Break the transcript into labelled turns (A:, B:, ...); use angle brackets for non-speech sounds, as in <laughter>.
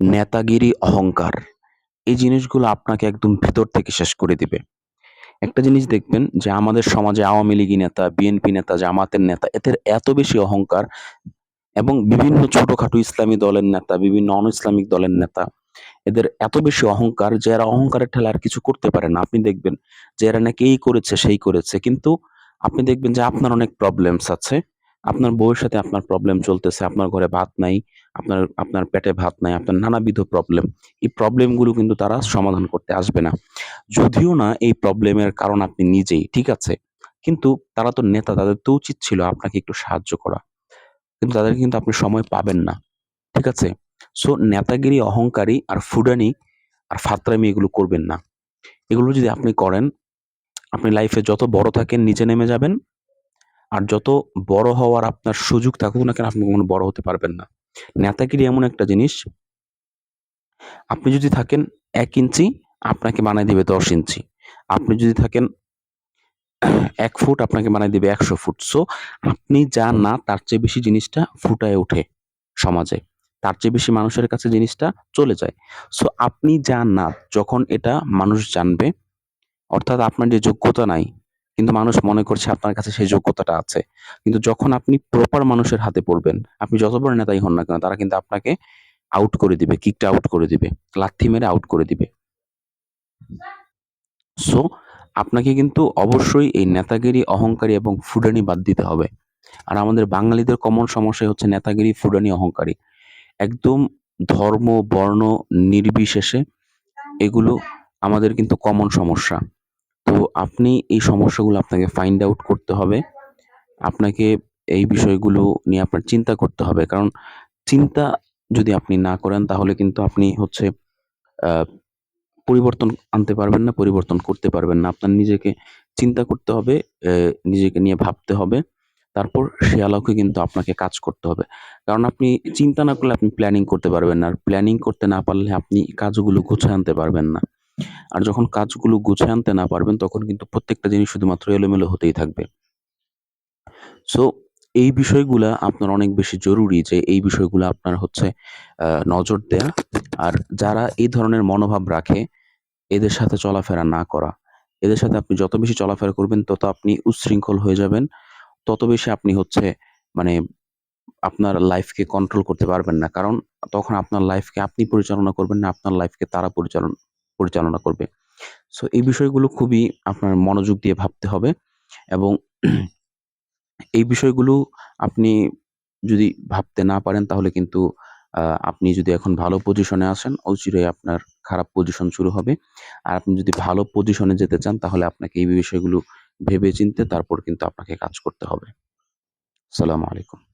A: নেতাগিরি অহংকার। এই জিনিসগুলো আপনাকে একদম ভিতর থেকে শেষ করে দিবে। একটা জিনিস দেখবেন যে আমাদের সমাজে আওয়ামী লীগী নেতা, বিএনপি নেতা, জামাতের নেতা, এদের এত বেশি অহংকার এবং বিভিন্ন ছোটখাটো ইসলামী দলের নেতা, বিভিন্ন অন ইসলামিক দলের নেতা, এদের এত বেশি অহংকার যে এরা অহংকারের ঠেলা আর কিছু করতে পারে না। আপনি দেখবেন যে এরা নাকি এই করেছে, সেই করেছে। কিন্তু আপনি দেখবেন যে আপনার অনেক প্রবলেমস আছে। আপনার বউয়ের সাথে আপনার প্রবলেম চলতেছে, আপনার ঘরে ভাত নাই, আপনার আপনার পেটে ভাত নাই, আপনার নানাবিধ প্রবলেম এই প্রবলেমগুলো কিন্তু তারা সমাধান করতে আসবে না। যদিও না এই প্রবলেমের কারণ আপনি নিজেই, ঠিক আছে? কিন্তু তারা তো নেতা, তাদের তো উচিত ছিল আপনাকে একটু সাহায্য করা। কিন্তু তাদের কিন্তু আপনি সময় পাবেন না, ঠিক আছে? সো নেতাগিরি, অহংকারী আর ফুডানি আর ফাতরামি এগুলো করবেন না। এগুলো যদি আপনি করেন, আপনি লাইফে যত বড় থাকেন, নিচে নেমে যাবেন আর যত বড় হওয়ার আপনার সুযোগ থাকুক না কেন, আপনি কখনো বড় হতে পারবেন না। নেতাগিরি এমন একটা জিনিস, আপনি যদি থাকেন এক ইঞ্চি, আপনাকে বানায় দিবে দশ ইঞ্চি। আপনি যদি থাকেন এক ফুট, আপনাকে বানায় দিবে একশো ফুট। সো আপনি যা না, তার চেয়ে বেশি জিনিসটা ফুটায় ওঠে সমাজে। তার চেয়ে বেশি মানুষের কাছে জিনিসটা চলে যায়। সো আপনি যা না, যখন এটা মানুষ জানবে, অর্থাৎ আপনার যে যোগ্যতা নাই কিন্তু মানুষ মনে করছে আপনার কাছে সেই যোগ্যতাটা আছে। কিন্তু যখন আপনি প্রপার মানুষের হাতে পড়বেন, আপনি যত বড় নেতাই হন না কেন, তারা কিন্তু আপনাকে আউট করে দিবে কিকটা আউট করে দিবে, লাথি মেরে আউট করে দিবে। সো আপনাকে কিন্তু অবশ্যই এই নেতাগিরি, অহংকারী এবং ফুডানি বাদ দিতে হবে। আর আমাদের বাঙালিদের কমন সমস্যা হচ্ছে নেতাগিরি, ফুডানি, অহংকারী। একদম ধর্ম, বর্ণ, নির্বিশেষে এগুলো আমাদের কিন্তু কমন সমস্যা। তো আপনি এই সমস্যাগুলো আপনাকে ফাইন্ড আউট করতে হবে। আপনাকে এই বিষয়গুলো নিয়ে আপনার চিন্তা করতে হবে। কারণ চিন্তা যদি আপনি না করেন, তাহলে কিন্তু আপনি হচ্ছে পরিবর্তন আনতে পারবেন না, পরিবর্তন করতে পারবেন না। আপনার নিজেকে চিন্তা করতে হবে নিজেকে নিয়ে ভাবতে হবে। তারপর সে আলোকে কিন্তু আপনাকে কাজ করতে হবে। কারণ আপনি চিন্তা না করলে আপনি প্ল্যানিং করতে পারবেন না। আর প্ল্যানিং করতে না পারলে আপনি কাজগুলো গুছিয়ে আনতে পারবেন না। আর যখন কাজগুলো গুছিয়ে আনতে না পারবেন, তখন কিন্তু প্রত্যেকটা জিনিস শুধুমাত্র এলোমেলো হতেই থাকবে। সো এই বিষয়গুলা আপনার অনেক বেশি জরুরি যে এই বিষয়গুলো আপনার হচ্ছে নজর দেয়া। আর যারা এই ধরনের মনোভাব রাখে, এদের সাথে চলাফেরা না করা। এদের সাথে আপনি যত বেশি চলাফেরা করবেন, তত আপনি উচ্ছৃঙ্খল হয়ে যাবেন। তত বেশি আপনি হচ্ছে মানে আপনার লাইফকে কন্ট্রোল করতে পারবেন না। কারণ তখন আপনার লাইফকে আপনি পরিচালনা করবেন না, আপনার লাইফকে তারা পরিচালনা পরিচালনা করবে। সো এই বিষয়গুলো খুবই আপনার মনোযোগ দিয়ে ভাবতে হবে এবং <clears throat> এই বিষয়গুলো আপনি যদি ভাবতে না পারেন তাহলে কিন্তু আপনি যদি এখন ভালো পজিশনে আসেন অচিরেই আপনার খারাপ পজিশন শুরু হবে। আর আপনি যদি ভালো পজিশনে যেতে চান তাহলে আপনাকে এই বিষয়গুলো ভেবে চিনতে তারপর কিন্তু আপনাকে কাজ করতে হবে। সালামু আলাইকুম।